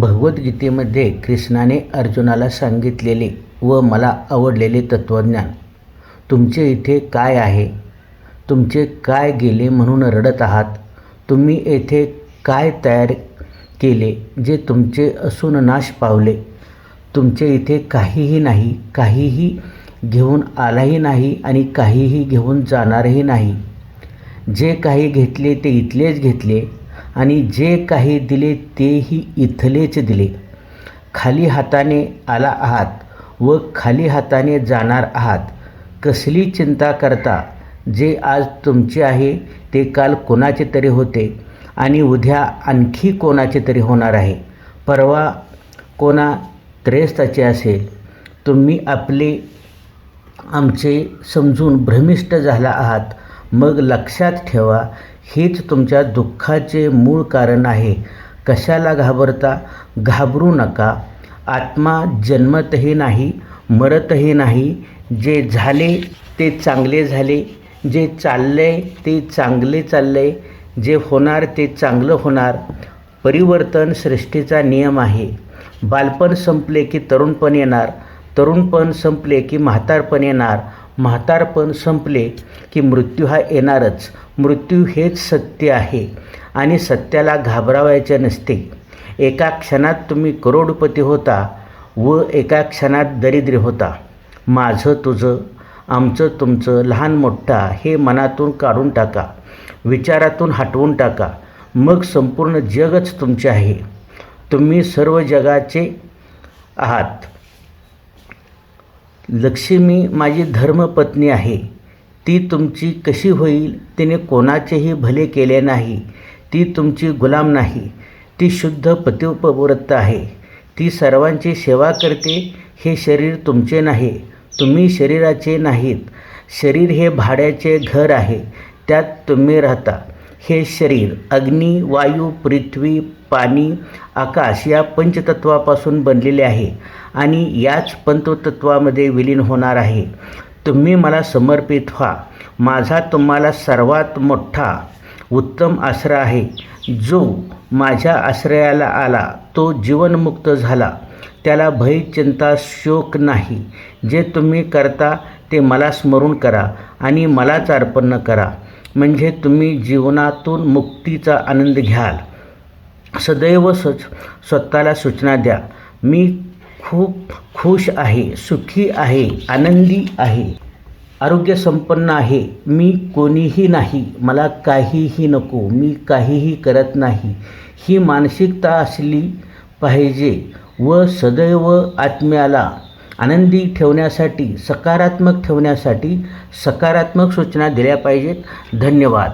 भगवद्गीतेमध्ये कृष्णाने अर्जुनाला सांगितलेले व मला आवडलेले तत्त्वज्ञान. तुमचे इथे काय आहे? तुमचे काय गेले म्हणून रडत आहात? तुम्ही येथे काय तयार केले जे तुमचे असून नाश पावले? तुमचे इथे काहीही नाही काहीही घेऊन आलाही नाही आणि काहीही घेऊन जाणारही नाही. जे काही घेतले ते इथलेच घेतले. आणि जे काही दिले तेही इथलेच दिले. खाली हाताने आला आहात व खाली हाताने जाणार आहात. कसली चिंता करता? जे आज तुमचे आहे ते काल कोणाचे तरी होते आणि उद्या आणखी कोणाचे तरी होणार आहे. परवा कोणा त्रेस्ताचे असेल. तुम्ही आपले आमचे समजून भ्रमिष्ट झाला आहात. मग लक्षात ठेवा हेच तुमच्या दुःखाचे मूळ कारण आहे. कशाला घाबरता? घाबरू नका. आत्मा जन्मतही नाही मरतही नाही. जे झाले ते चांगले झाले. जे चालले ते चांगले चालले जे होणार ते चांगलं होणार. परिवर्तन सृष्टीचा नियम आहे. बालपण संपले की तरुणपण येणार. तरुणपण संपले की म्हातारपण येणार. म्हातारपण संपले की मृत्यू हा येणारच. मृत्यू हेच सत्य आहे आणि सत्याला घाबरावायचे नसते. एका क्षणात तुम्ही करोडपती होता व एका क्षणात दरिद्री होता. माझं तुझं आमचं तुमचं लहान मोठा हे मनातून काढून टाका. विचारातून हटवून टाका. मग संपूर्ण जगच तुमचे आहे. तुम्ही सर्व जगाचे आहात. लक्ष्मी माझी धर्मपत्नी आहे. ती तुमची कशी होईल तिने कोणाचेही भले केले नाही. ती तुमची गुलाम नाही. ती शुद्ध पतिपवृत्त आहे. ती सर्वांची सेवा करते. हे शरीर तुमचे नाही. तुम्ही शरीराचे नाहीत. शरीर हे भाड्याचे घर आहे. त्यात तुम्ही राहता. हे शरीर अग्नी वायू पृथ्वी पाणी आकाश या पंचतत्वापासून बनलेले आहे आणि याच पंचतत्वामध्ये विलीन होणार आहे. तुम्ही मला समर्पित व्हा. माझा तुम्हाला सर्वात मोठा उत्तम आश्रय आहे. जो माझ्या आश्रयाला आला तो जीवनमुक्त झाला. त्याला भय चिंता शोक नाही. जे तुम्ही करता ते मला स्मरून करा आणि मलाच अर्पण करा. म्हणजे तुम्ही जीवनातून मुक्तीचा आनंद घ्याल. सदैव स स्वतःला सूचना द्या. मी खूप खुश आहे सुखी आहे आनंदी आहे. आरोग्यसंपन्न आहे. मी कोणीही नाही मला काहीही नको मी काहीही करत नाही. ही मानसिकता असली पाहिजे व सदैव आत्म्याला आनंदी ठेवण्यासाठी सकारात्मक ठेवण्यासाठी सकारात्मक सूचना दिल्या पाहिजेत. धन्यवाद.